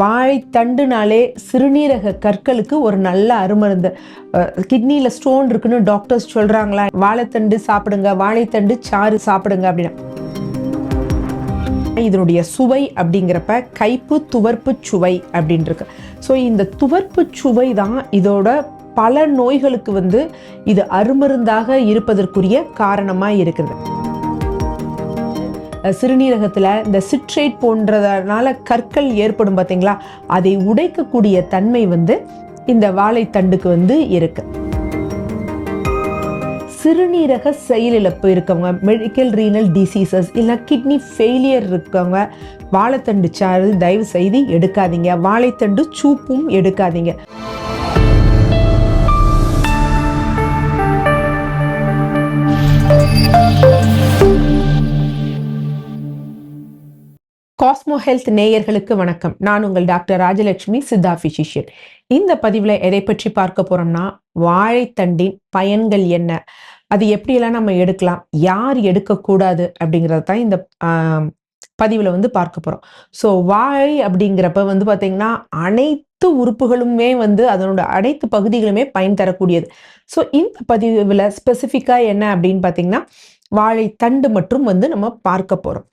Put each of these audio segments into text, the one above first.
வாழைத்தண்டுனாலே சிறுநீரக கற்களுக்கு ஒரு நல்ல அருமருந்து. கிட்னியில் ஸ்டோன் இருக்குன்னு டாக்டர்ஸ் சொல்கிறாங்களா வாழைத்தண்டு சாப்பிடுங்க வாழைத்தண்டு சாறு சாப்பிடுங்க அப்படின்னு. இதனுடைய சுவை அப்படிங்கிறப்ப கைப்பு துவர்ப்பு சுவை அப்படின்னு இருக்கு ஸோ இந்த துவர்ப்பு சுவை தான் இதோட பல நோய்களுக்கு வந்து இது அருமருந்தாக இருப்பதற்குரிய காரணமாக இருக்குது சிறுநீரகத்தில் இந்த சிட்ரேட் போன்றதனால கற்கள் ஏற்படும் பார்த்தீங்களா அதை உடைக்கக்கூடிய தன்மை வந்து இந்த வாழைத்தண்டுக்கு வந்து இருக்கு. சிறுநீரக செயலிழப்பு இருக்கவங்க மெடிக்கல் ரீனல் டிசீசஸ் இல்லை கிட்னி ஃபெயிலியர் இருக்கவங்க வாழைத்தண்டு சாறு தயவு செய்து எடுக்காதீங்க. வாழைத்தண்டு சூப்பும் எடுக்காதீங்க. காஸ்மோ ஹெல்த் நேயர்களுக்கு வணக்கம். நான் உங்கள் டாக்டர் ராஜலட்சுமி சித்தா பிசிஷியன். இந்த பதிவில் எதை பற்றி பார்க்க போறோம்னா வாழைத்தண்டின் பயன்கள் என்ன? அது எப்படியெல்லாம் நம்ம எடுக்கலாம்? யார் எடுக்கக்கூடாது? அப்படிங்கிறது தான் இந்த பதிவில் வந்து பார்க்க போகிறோம் ஸோ வாழை அப்படிங்கிறப்ப வந்து பார்த்திங்கன்னா அனைத்து உறுப்புகளுமே வந்து அதனோட அனைத்து பகுதிகளுமே பயன் தரக்கூடியது. ஸோ இந்த பதிவில் ஸ்பெசிஃபிக்காக என்ன அப்படின்னு பார்த்தீங்கன்னா வாழைத்தண்டு மற்றும் வந்து நம்ம பார்க்க போகிறோம்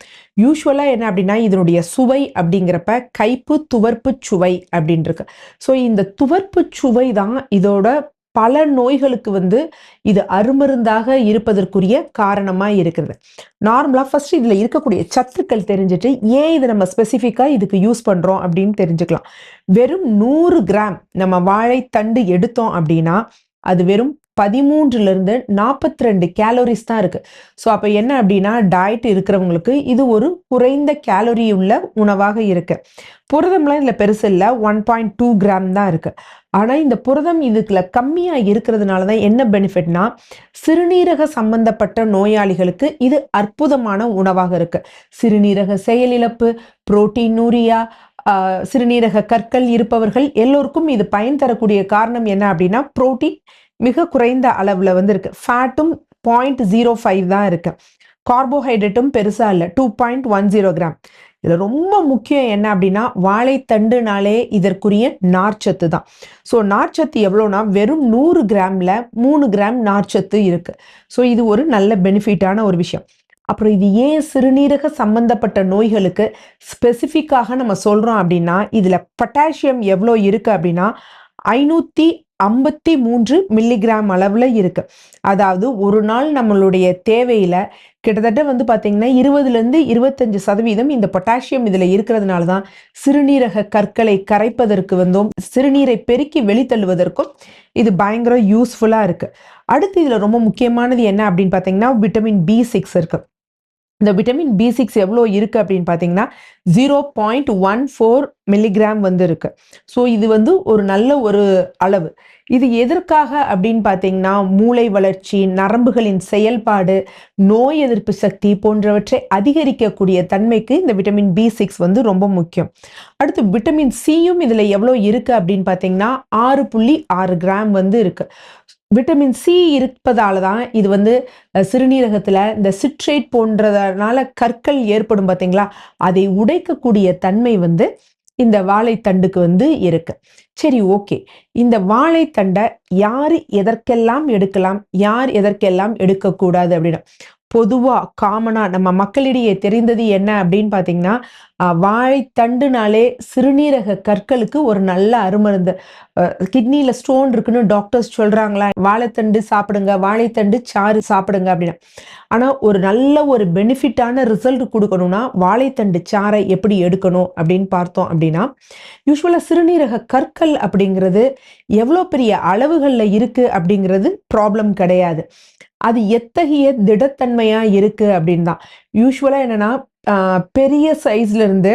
யூஸ்வலாக என்ன அப்படின்னா இதனுடைய சுவை அப்படிங்கிறப்ப கைப்பு துவர்ப்பு சுவை அப்படின்ருக்கு. ஸோ இந்த துவர்ப்பு சுவை தான் இதோட பல நோய்களுக்கு வந்து இது அருமருந்தாக இருப்பதற்குரிய காரணமாக இருக்கிறது. நார்மலாக ஃபஸ்ட்டு இதில் இருக்கக்கூடிய சத்துக்கள் தெரிஞ்சுட்டு ஏன் இதை நம்ம ஸ்பெசிஃபிக்காக இதுக்கு யூஸ் பண்ணுறோம் அப்படின்னு தெரிஞ்சுக்கலாம். வெறும் நூறு கிராம் நம்ம வாழைத்தண்டு எடுத்தோம் அப்படின்னா அது வெறும் பதிமூன்றுலேருந்து நாற்பத்தி ரெண்டு கேலோரிஸ் தான் இருக்குது ஸோ அப்போ என்ன அப்படின்னா டயட் இருக்கிறவங்களுக்கு இது ஒரு குறைந்த கேலோரி உள்ள உணவாக இருக்கு. புரதம்லாம் இதில் பெருசு இல்லை ஒன் பாயிண்ட் டூ கிராம் தான் இருக்குது ஆனால் இந்த புரதம் இதுக்குள்ள கம்மியாக இருக்கிறதுனால தான் என்ன பெனிஃபிட்னா சிறுநீரக சம்பந்தப்பட்ட நோயாளிகளுக்கு இது அற்புதமான உணவாக இருக்குது சிறுநீரக செயலிழப்பு புரோட்டீன் நூரியா சிறுநீரக கற்கள் இருப்பவர்கள் எல்லோருக்கும் இது பயன் தரக்கூடிய காரணம் என்ன அப்படின்னா புரோட்டீன் மிக குறைந்த அளவில் வந்து இருக்கு ஃபேட்டும் பாயிண்ட் ஜீரோ ஃபைவ் தான் இருக்கு. கார்போஹைட்ரேட்டும் பெருசாக இல்லை. Two point one zero gram இதில் ரொம்ப முக்கியம் என்ன அப்படின்னா வாழைத்தண்டுனாலே இதற்குரிய நார்ச்சத்து தான். ஸோ நார்ச்சத்து எவ்வளோனா வெறும் நூறு கிராமில் மூணு கிராம் நார்ச்சத்து இருக்குது ஸோ இது ஒரு நல்ல பெனிஃபிட்டான ஒரு விஷயம். அப்புறம் இது ஏன் சிறுநீரக சம்பந்தப்பட்ட நோய்களுக்கு ஸ்பெசிஃபிக்காக நம்ம சொல்கிறோம் அப்படின்னா இதில் பொட்டாசியம் எவ்வளோ இருக்குது அப்படின்னா ஐநூற்றி ஐம்பத்தி மூன்று மில்லிகிராம் அளவில் இருக்கு. அதாவது ஒரு நாள் நம்மளுடைய தேவையில் கிட்டத்தட்ட வந்து பார்த்தீங்கன்னா இருபதுலேருந்து இருபத்தஞ்சு சதவீதம் இந்த பொட்டாசியம் இதில் இருக்கிறதுனால தான் சிறுநீரக கற்களை கரைப்பதற்கு வந்தும் சிறுநீரை பெருக்கி வெளித்தள்ளுவதற்கும் இது பயங்கர யூஸ்ஃபுல்லாக இருக்குது அடுத்து இதில் ரொம்ப முக்கியமானது என்ன அப்படின்னு பார்த்தீங்கன்னா விட்டமின் பி சிக்ஸ் இருக்குது இந்த விட்டமின் பி சிக்ஸ் எவ்வளோ இருக்குது அப்படின்னு பார்த்தீங்கன்னா zero point one four milligram வந்து இருக்குது ஸோ இது வந்து ஒரு நல்ல ஒரு அளவு. இது எதற்காக அப்படின்னு பார்த்தீங்கன்னா மூளை வளர்ச்சி நரம்புகளின் செயல்பாடு நோய் எதிர்ப்பு சக்தி போன்றவற்றை அதிகரிக்கக்கூடிய தன்மைக்கு இந்த விட்டமின் பி சிக்ஸ் வந்து ரொம்ப முக்கியம். அடுத்து விட்டமின் சியும் இதில் எவ்வளோ இருக்குது அப்படின்னு பார்த்தீங்கன்னா ஆறு புள்ளி ஆறு கிராம் வந்து இருக்குது விட்டமின் சி இருப்பதால தான் இது வந்து சிறுநீரகத்தில் இந்த சிட்ரேட் போன்றதனால கற்கள் ஏற்படும் பார்த்தீங்களா அதை உடைக்கக்கூடிய தன்மை வந்து இந்த வாழைத்தண்டுக்கு வந்து இருக்கு. சரி ஓகே. இந்த வாழைத்தண்டை யார் எதற்கெல்லாம் எடுக்கலாம் யார் எதற்கெல்லாம் எடுக்கக்கூடாது அப்படின்னா பொதுவாக காமனாக நம்ம மக்களிடையே தெரிந்தது என்ன அப்படின்னு பார்த்தீங்கன்னா வாழைத்தண்டுனாலே சிறுநீரக கற்களுக்கு ஒரு நல்ல அருமருந்து. கிட்னியில் ஸ்டோன் இருக்குன்னு டாக்டர்ஸ் சொல்கிறாங்களா வாழைத்தண்டு சாப்பிடுங்க வாழைத்தண்டு சாறு சாப்பிடுங்க அப்படின்னு. ஆனால் ஒரு நல்ல ஒரு பெனிஃபிட்டான ரிசல்ட் கொடுக்கணும்னா வாழைத்தண்டு சாறை எப்படி எடுக்கணும் அப்படின்னு பார்த்தோம் அப்படின்னா யூஸ்வலாக சிறுநீரக கற்கள் அப்படிங்கிறது எவ்வளோ பெரிய அளவுகளில் இருக்குது அப்படிங்கிறது ப்ராப்ளம் கிடையாது. அது எத்தகைய திடத்தன்மையாக இருக்குது அப்படின்னு தான் யூஸ்வலாக என்னென்னா பெரிய சைஸ்லேருந்து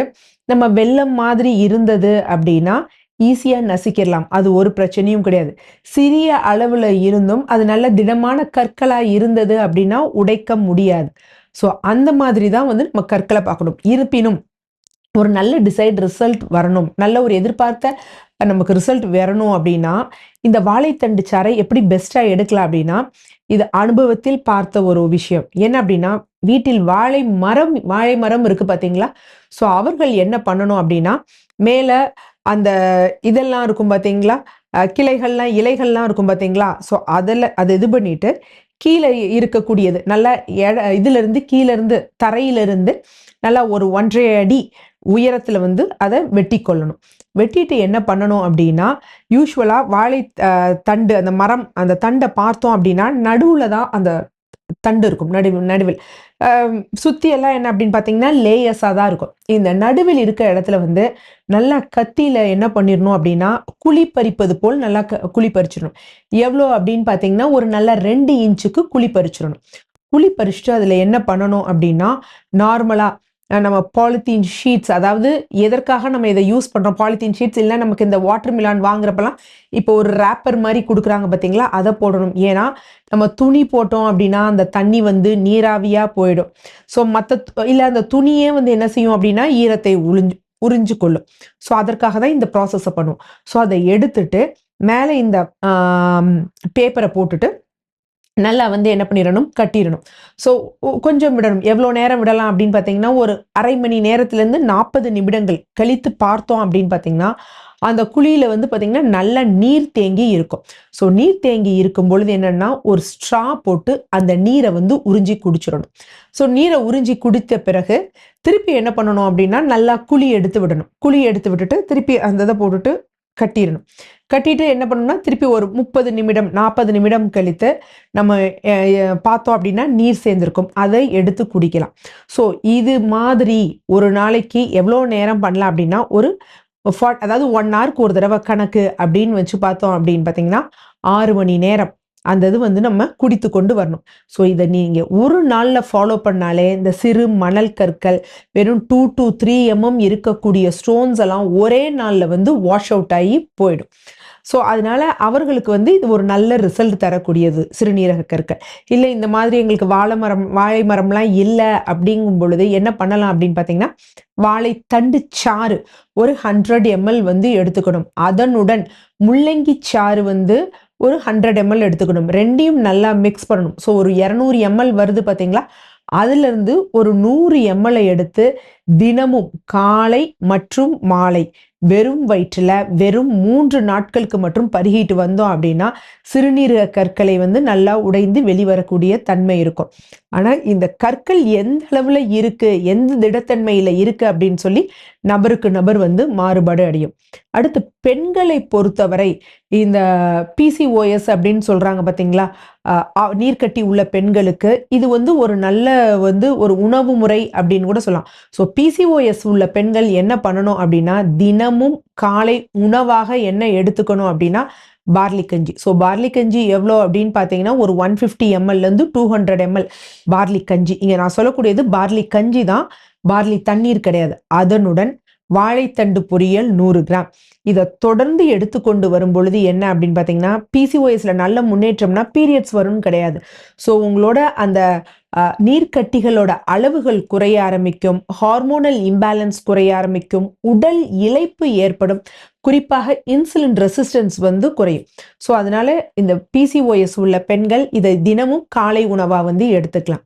நம்ம வெள்ளம் மாதிரி இருந்தது அப்படின்னா ஈஸியாக நசிக்கிடலாம் அது ஒரு பிரச்சனையும் கிடையாது. சிறிய அளவில் இருந்தும் அது நல்ல திடமான கற்களாக இருந்தது அப்படின்னா உடைக்க முடியாது. ஸோ அந்த மாதிரி தான் வந்து நம்ம கற்களை பார்க்கணும். இருப்பினும் ஒரு நல்ல டிசைட் ரிசல்ட் வரணும். நல்ல ஒரு எதிர்பார்த்த நமக்கு ரிசல்ட் வரணும் அப்படின்னா இந்த வாழைத்தண்டு சாறை எப்படி பெஸ்ட்டாக எடுக்கலாம் அப்படின்னா இது அனுபவத்தில் பார்த்த ஒரு விஷயம். என்ன அப்படின்னா வீட்டில் வாழை மரம் வாழை மரம் இருக்குது பார்த்தீங்களா ஸோ அவர்கள் என்ன பண்ணணும் அப்படின்னா மேலே அந்த இதெல்லாம் இருக்கும் பார்த்தீங்களா கிளைகள்லாம் இலைகள்லாம் இருக்கும் பார்த்தீங்களா ஸோ அதில் அதை இது பண்ணிட்டு கீழே இருக்கக்கூடியது நல்லா எட இதுல கீழேருந்து தரையிலிருந்து நல்லா ஒரு ஒன்றரை அடி உயரத்தில் வந்து அதை வெட்டி கொள்ளணும் வெட்டிட்டு என்ன பண்ணணும் அப்படின்னா யூஸ்வலாக வாழை தண்டு அந்த மரம் அந்த தண்டை பார்த்தோம் அப்படின்னா நடுவில் தான் அந்த தண்டு இருக்கும் நடுவில் நடுவில். சுற்றியெல்லாம் எல்லாம் என்ன அப்படின்னு பார்த்தீங்கன்னா லேயர்ஸாக தான் இருக்கும். இந்த நடுவில் இருக்க இடத்துல வந்து நல்லா கத்தியில் என்ன பண்ணிடணும் அப்படின்னா குழி பறிப்பது போல் நல்லா க குழி பறிச்சிடணும். எவ்வளோ அப்படின்னு பார்த்தீங்கன்னா ஒரு நல்ல ரெண்டு இன்ச்சுக்கு குழி பறிச்சிடணும். குழி பறிச்சுட்டு அதில் என்ன பண்ணணும் அப்படின்னா நார்மலாக நம்ம பாலித்தீன் ஷீட்ஸ் அதாவது எதற்காக நம்ம இதை யூஸ் பண்ணுறோம் பாலித்தீன் ஷீட்ஸ் இல்லை நமக்கு இந்த வாட்டர் மிலான் வாங்குறப்பெல்லாம் இப்போ ஒரு ரேப்பர் மாதிரி கொடுக்குறாங்க பார்த்தீங்களா? அதை போடணும். ஏன்னா நம்ம துணி போட்டோம் அப்படின்னா அந்த தண்ணி வந்து நீராவியாக போயிடும். ஸோ மற்ற இல்லை அந்த துணியே வந்து என்ன செய்யும் அப்படின்னா ஈரத்தை உறிஞ்சு உறிஞ்சு கொள்ளும் ஸோ அதற்காக தான் இந்த ப்ராசஸை பண்ணுவோம். ஸோ அதை எடுத்துட்டு மேலே இந்த பேப்பரை போட்டுட்டு நல்லா வந்து என்ன பண்ணிடணும்? கட்டிடணும். ஸோ கொஞ்சம் விடணும். எவ்வளோ நேரம் விடலாம் அப்படின்னு பார்த்தீங்கன்னா ஒரு அரை மணி நேரத்துலேருந்து நாற்பது நிமிடங்கள் கழித்து பார்த்தோம் அப்படின்னு பார்த்தீங்கன்னா அந்த குழியில் வந்து பார்த்திங்கன்னா நல்லா நீர் தேங்கி இருக்கும். ஸோ நீர் தேங்கி இருக்கும் பொழுது என்னென்னா ஒரு ஸ்ட்ரா போட்டு அந்த நீரை வந்து உறிஞ்சி குடிச்சிடணும். ஸோ நீரை உறிஞ்சி குடித்த பிறகு திருப்பி என்ன பண்ணணும் அப்படின்னா நல்லா குழி எடுத்து விடணும். குழி எடுத்து விட்டுட்டு திருப்பி அந்த இதை போட்டுட்டு கட்டிடணும். கட்டிட்டு என்ன பண்ணணும்னா திருப்பி ஒரு முப்பது நிமிடம் நாற்பது நிமிடம் கழித்து நம்ம பார்த்தோம் அப்படின்னா நீர் சேர்ந்திருக்கும். அதை எடுத்து குடிக்கலாம். ஸோ இது மாதிரி ஒரு நாளைக்கு எவ்வளோ நேரம் பண்ணலாம் அப்படின்னா ஒரு ஃபார்ட் அதாவது ஒன் ஹவருக்கு ஒரு தடவை கணக்கு அப்படின்னு வச்சு பார்த்தோம் அப்படின்னு பார்த்தீங்கன்னா ஆறு மணி நேரம். அந்த இது வந்து நம்ம குடித்து கொண்டு வரணும். ஸோ இதை நீங்கள் ஒரு நாளில் ஃபாலோ பண்ணாலே இந்த சிறு மணல் கற்கள் வெறும் டூ டு த்ரீ எம்எம் இருக்கக்கூடிய ஸ்டோன்ஸ் எல்லாம் ஒரே நாளில் வந்து வாஷ் அவுட் ஆகி போயிடும். ஸோ அதனால அவர்களுக்கு வந்து இது ஒரு நல்ல ரிசல்ட் தரக்கூடியது சிறுநீரக கற்கள். இல்லை இந்த மாதிரி எங்களுக்கு வாழை மரம் வாழை மரம்லாம் இல்லை அப்படிங்கும் பொழுது என்ன பண்ணலாம் அப்படின்னு பார்த்தீங்கன்னா வாழைத்தண்டு சாறு ஒரு ஹண்ட்ரட் எம்எல் வந்து எடுத்துக்கணும். அதனுடன் முள்ளங்கி சாறு வந்து ஒரு ஹண்ட்ரட் எம்எல் எடுத்துக்கணும். ரெண்டையும் நல்லா மிக்ஸ் பண்ணணும். ஸோ ஒரு இரநூறு எம்எல் வருது பார்த்தீங்களா அதுலேருந்து ஒரு நூறு எம்எல்ஐ எடுத்து தினமும் காலை மற்றும் மாலை வெறும் வயிற்றில் வெறும் மூன்று நாட்களுக்கு மட்டும் பருகிட்டு வந்தோம் அப்படின்னா சிறுநீரக கற்களை வந்து நல்லா உடைந்து வெளிவரக்கூடிய தன்மை இருக்கும். ஆனால் இந்த கற்கள் எந்த அளவில் இருக்குது எந்த திடத்தன்மையில் இருக்குது அப்படின்னு சொல்லி நபருக்கு நபர் வந்து மாறுபாடு அடையும். அடுத்து பெண்களை பொறுத்தவரை இந்த பிசிஓஎஸ் அப்படின்னு சொல்கிறாங்க பார்த்தீங்களா நீர்க்கட்டி உள்ள பெண்களுக்கு இது வந்து ஒரு நல்ல வந்து ஒரு உணவு முறை அப்படின்னு கூட சொல்லலாம். ஸோ பிசிஓஎஸ் உள்ள பெண்கள் என்ன பண்ணணும் அப்படின்னா தினமும் காலை உணவாக என்ன எடுத்துக்கணும் அப்படின்னா பார்லி கஞ்சி. ஸோ பார்லி கஞ்சி எவ்வளோ அப்படின்னு பார்த்தீங்கன்னா ஒரு ஒன் ஃபிஃப்டி எம்எல்லேருந்து டூ ஹண்ட்ரட் எம்எல் பார்லி கஞ்சி. இங்கே நான் சொல்லக்கூடியது பார்லி கஞ்சி தான். பார்லி தண்ணீர் கிடையாது. அதனுடன் வாழைத்தண்டு பொரியல் நூறு கிராம். இதை தொடர்ந்து எடுத்துக்கொண்டு வரும் பொழுது என்ன அப்படின்னு பார்த்தீங்கன்னா பிசிஓஎஸ்ல நல்ல முன்னேற்றம்னா பீரியட்ஸ் வரும்னு கிடையாது. ஸோ உங்களோட அந்த நீர்க்கட்டிகளோட அளவுகள் குறைய ஆரம்பிக்கும் ஹார்மோனல் இம்பேலன்ஸ் குறைய ஆரம்பிக்கும் உடல் இழைப்பு ஏற்படும். குறிப்பாக இன்சுலின் ரெசிஸ்டன்ஸ் வந்து குறையும். ஸோ அதனால இந்த பிசிஓஎஸ் உள்ள பெண்கள் இதை தினமும் காலை உணவாக வந்து எடுத்துக்கலாம்.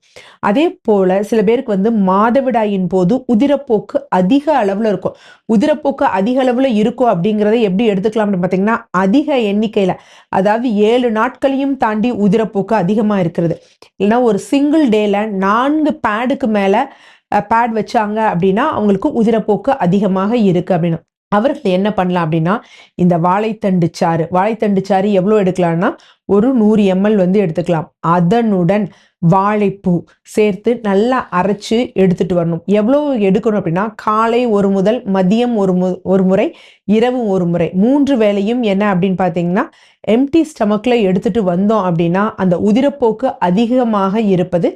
அதே போல் சில பேருக்கு வந்து மாதவிடாயின் போது உதிரப்போக்கு அதிக அளவில் இருக்கும். உதிரப்போக்கு அதிக அளவில் இருக்கும் அப்படிங்கிறத எப்படி எடுத்துக்கலாம்னு பார்த்தீங்கன்னா அதிக எண்ணிக்கையில் அதாவது ஏழு நாட்களையும் தாண்டி உதிரப்போக்கு அதிகமாக இருக்கிறது. இல்லைன்னா ஒரு சிங்கிள் டேல நான்கு பேடுக்கு மேலே பேட் வச்சாங்க அப்படின்னா அவங்களுக்கு உதிரப்போக்கு அதிகமாக இருக்கு அப்படின்னு. அவர்கள் என்ன பண்ணலாம் அப்படின்னா இந்த வாழைத்தண்டு சாறு வாழைத்தண்டு சாறு எவ்வளோ எடுக்கலாம்னா ஒரு நூறு எம்எல் வந்து எடுத்துக்கலாம். அதனுடன் வாழைப்பூ சேர்த்து நல்லா அரைச்சு எடுத்துட்டு வரணும். எவ்வளோ எடுக்கணும் அப்படின்னா காலை ஒரு முதல் மதியம் ஒரு மு ஒரு முறை இரவு ஒரு முறை. மூன்று வேளையும் என்ன அப்படின்னு பார்த்தீங்கன்னா எம்டி ஸ்டமக்கில் எடுத்துட்டு வந்தோம் அப்படின்னா அந்த உதிரப்போக்கு அதிகமாக இருப்பது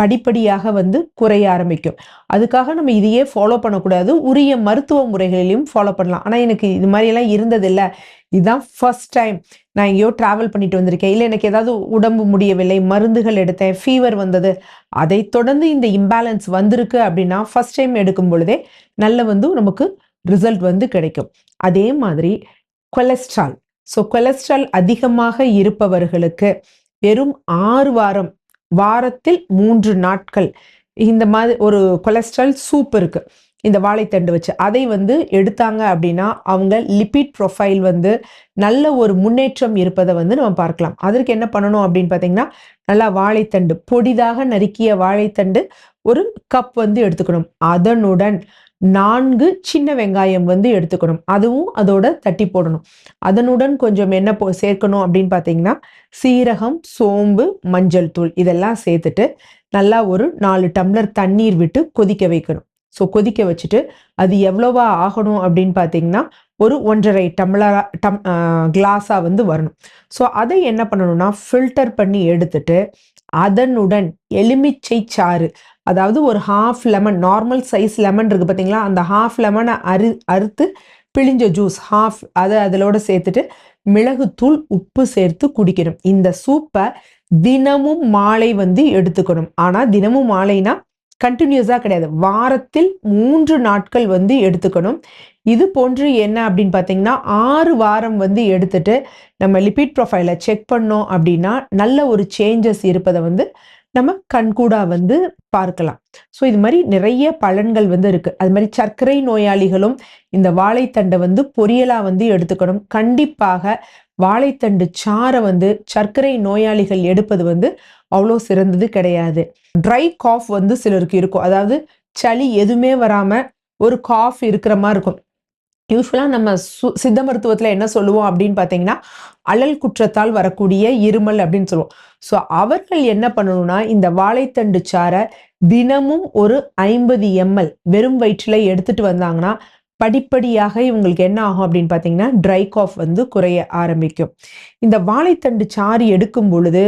படிப்படியாக வந்து குறைய ஆரம்பிக்கும். அதுக்காக நம்ம இதையே ஃபாலோ பண்ணக்கூடாது. உரிய மருத்துவ முறைகளிலையும் ஃபாலோ பண்ணலாம். ஆனால் எனக்கு இது மாதிரியெல்லாம் இருந்ததில்லை. இதுதான் ஃபர்ஸ்ட் டைம் நான் எங்கேயோ ட்ராவல் பண்ணிட்டு வந்திருக்கேன். இல்லை எனக்கு ஏதாவது உடம்பு முடியவில்லை மருந்துகள் எடுத்தேன் ஃபீவர் வந்தது. அதை தொடர்ந்து இந்த இம்பேலன்ஸ் வந்திருக்கு அப்படின்னா ஃபர்ஸ்ட் டைம் எடுக்கும் பொழுதே நல்ல வந்து நமக்கு ரிசல்ட் வந்து கிடைக்கும். அதே மாதிரி கொலஸ்ட்ரால் ஸோ கொலஸ்ட்ரால் அதிகமாக இருப்பவர்களுக்கு வெறும் ஆறு வாரம் வாரத்தில் மூன்று நாட்கள். இந்த மாதிரி ஒரு கொலஸ்ட்ரால் சூப் இருக்கு. இந்த வாழைத்தண்டு வச்சு. அதை வந்து எடுத்தாங்க அப்படின்னா அவங்க லிபிட் ப்ரொஃபைல் வந்து நல்ல ஒரு முன்னேற்றம் இருப்பதை வந்து நம்ம பார்க்கலாம். அதற்கு என்ன பண்ணணும் அப்படின்னு பார்த்தீங்கன்னா நல்லா வாழைத்தண்டு பொடிதாக நறுக்கிய வாழைத்தண்டு ஒரு கப் வந்து எடுத்துக்கணும். அதனுடன் நான்கு சின்ன வெங்காயம் வந்து எடுத்துக்கணும். அதுவும் அதோட தட்டி போடணும். அதனுடன் கொஞ்சம் என்ன போ சேர்க்கணும் அப்படின்னு பார்த்தீங்கன்னா சீரகம் சோம்பு மஞ்சள் தூள் இதெல்லாம் சேர்த்துட்டு நல்லா ஒரு நாலு டம்ளர் தண்ணீர் விட்டு கொதிக்க வைக்கணும். ஸோ கொதிக்க வச்சுட்டு அது எவ்வளோவா ஆகணும் அப்படின்னு பார்த்தீங்கன்னா ஒரு ஒன்றரை டம்ளரா டம் கிளாஸாக வந்து வரணும். ஸோ அதை என்ன பண்ணணும்னா ஃபில்டர் பண்ணி எடுத்துட்டு அதனுடன் எலுமிச்சை சாறு. அதாவது ஒரு half lemon normal size lemon இருக்குது பார்த்தீங்களா அந்த ஹாஃப் லெமனை அறு அறுத்து பிழிஞ்ச ஜூஸ் ஹாஃப் அதை அதிலோட சேர்த்துட்டு மிளகுத்தூள் உப்பு சேர்த்து குடிக்கணும். இந்த சூப்பை தினமும் மாலை வந்து எடுத்துக்கணும். ஆனால் தினமும் மாலைனா கண்டினியூஸாக கிடையாது. வாரத்தில் மூன்று நாட்கள் வந்து எடுத்துக்கணும். இது போன்று என்ன அப்படின்னு பார்த்தீங்கன்னா ஆறு வாரம் வந்து எடுத்துட்டு நம்ம லிபிட் ப்ரொஃபைலை செக் பண்ணோம் அப்படின்னா நல்ல ஒரு சேஞ்சஸ் இருப்பதை வந்து நம்ம கண்கூடா வந்து பார்க்கலாம். ஸோ இது மாதிரி நிறைய பலன்கள் வந்து இருக்குது அது மாதிரி சர்க்கரை நோயாளிகளும் இந்த வாழைத்தண்டை வந்து பொரியலாக வந்து எடுத்துக்கணும். கண்டிப்பாக வாழைத்தண்டு சாரை வந்து சர்க்கரை நோயாளிகள் எடுப்பது வந்து அவ்வளோ சிறந்தது கிடையாது. ட்ரை காஃப் வந்து சிலருக்கு இருக்கும். அதாவது சளி எதுவுமே வராமல் ஒரு காஃப் இருக்கிற மாதிரி இருக்கும். யூஸ்வலாக நம்ம சு சித்த மருத்துவத்தில் என்ன சொல்லுவோம் அப்படின்னு பார்த்தீங்கன்னா அழல் குற்றத்தால் வரக்கூடிய இருமல் அப்படின்னு சொல்லுவோம். ஸோ அவர்கள் என்ன பண்ணணும்னா இந்த வாழைத்தண்டு சாரை தினமும் ஒரு ஐம்பது எம்எல் வெறும் வயிற்றில் எடுத்துட்டு வந்தாங்கன்னா படிப்படியாக இவங்களுக்கு என்ன ஆகும் அப்படின்னு பார்த்தீங்கன்னா ட்ரை காஃப் வந்து குறைய ஆரம்பிக்கும். இந்த வாழைத்தண்டு சாறு எடுக்கும் பொழுது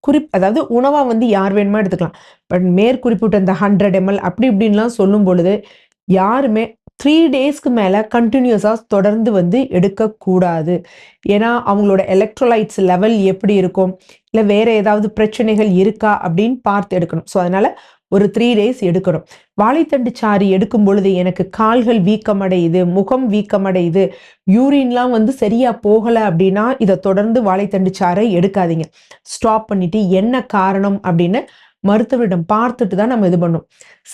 குறிப் அதாவது உணவாக வந்து யார் வேணுமோ எடுத்துக்கலாம். பட் மேற்குறிப்பிட்ட இந்த ஹண்ட்ரட் எம்எல் அப்படி இப்படின்லாம் சொல்லும் பொழுது யாருமே த்ரீ டேஸ்க்கு மேலே கண்டினியூஸாக தொடர்ந்து வந்து எடுக்கக்கூடாது ஏன்னா அவங்களோட எலக்ட்ரோலைட்ஸ் லெவல் எப்படி இருக்கும்? இல்லை வேறு ஏதாவது பிரச்சனைகள் இருக்கா? அப்படின்னு பார்த்து எடுக்கணும். ஸோ அதனால் ஒரு த்ரீ டேஸ் எடுக்கணும். வாழைத்தண்டு சாறு எடுக்கும் பொழுது எனக்கு கால்கள் வீக்கமடையுது முகம் வீக்கமடையுது யூரின்லாம் வந்து சரியா போகலை அப்படின்னா இதை தொடர்ந்து வாழைத்தண்டு சாறை எடுக்காதீங்க. ஸ்டாப் பண்ணிட்டு என்ன காரணம் அப்படின்னு மருத்துவரிடம் பார்த்துட்டு தான் நம்ம இது பண்ணோம்.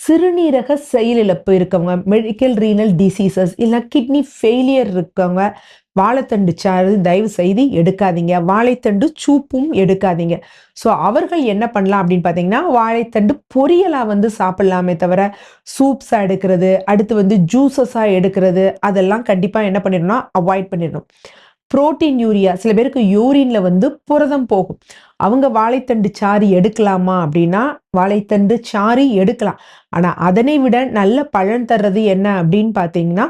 சிறுநீரக செயலிழப்பு இருக்கவங்க மெடிக்கல் ரீனல் டிசீசஸ் இல்லை கிட்னி ஃபெயிலியர் இருக்கவங்க வாழைத்தண்டு சாறு தயவு செய்து எடுக்காதீங்க. வாழைத்தண்டு சூப்பும் எடுக்காதீங்க. ஸோ அவர்கள் என்ன பண்ணலாம் அப்படின்னு பார்த்தீங்கன்னா வாழைத்தண்டு பொரியலாக வந்து சாப்பிட்லாமே தவிர சூப்ஸாக எடுக்கிறது அடுத்து வந்து ஜூஸஸாக எடுக்கிறது அதெல்லாம் கண்டிப்பாக என்ன பண்ணிடணும்னா அவாய்ட் பண்ணிடணும். புரோட்டீன் யூரியா சில பேருக்கு யூரின்ல வந்து புரதம் போகும். அவங்க வாழைத்தண்டு சாறு எடுக்கலாமா அப்படின்னா வாழைத்தண்டு சாறு எடுக்கலாம். ஆனால் அதனை விட நல்ல பலன் தர்றது என்ன அப்படின்னு பார்த்தீங்கன்னா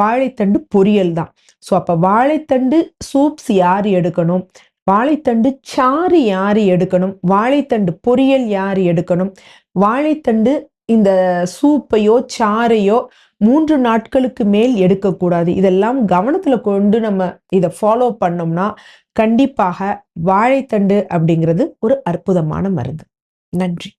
வாழைத்தண்டு பொரியல் தான். ஸோ அப்போ வாழைத்தண்டு சூப்ஸ் யார் எடுக்கணும்? வாழைத்தண்டு சாறு யார் எடுக்கணும்? வாழைத்தண்டு பொரியல் யார் எடுக்கணும்? வாழைத்தண்டு இந்த சூப்பையோ சாறையோ மூன்று நாட்களுக்கு மேல் எடுக்கக்கூடாது. இதெல்லாம் கவனத்தில் கொண்டு நம்ம இதை ஃபாலோ பண்ணோம்னா கண்டிப்பாக வாழைத்தண்டு அப்படிங்கிறது ஒரு அற்புதமான மருந்து. நன்றி.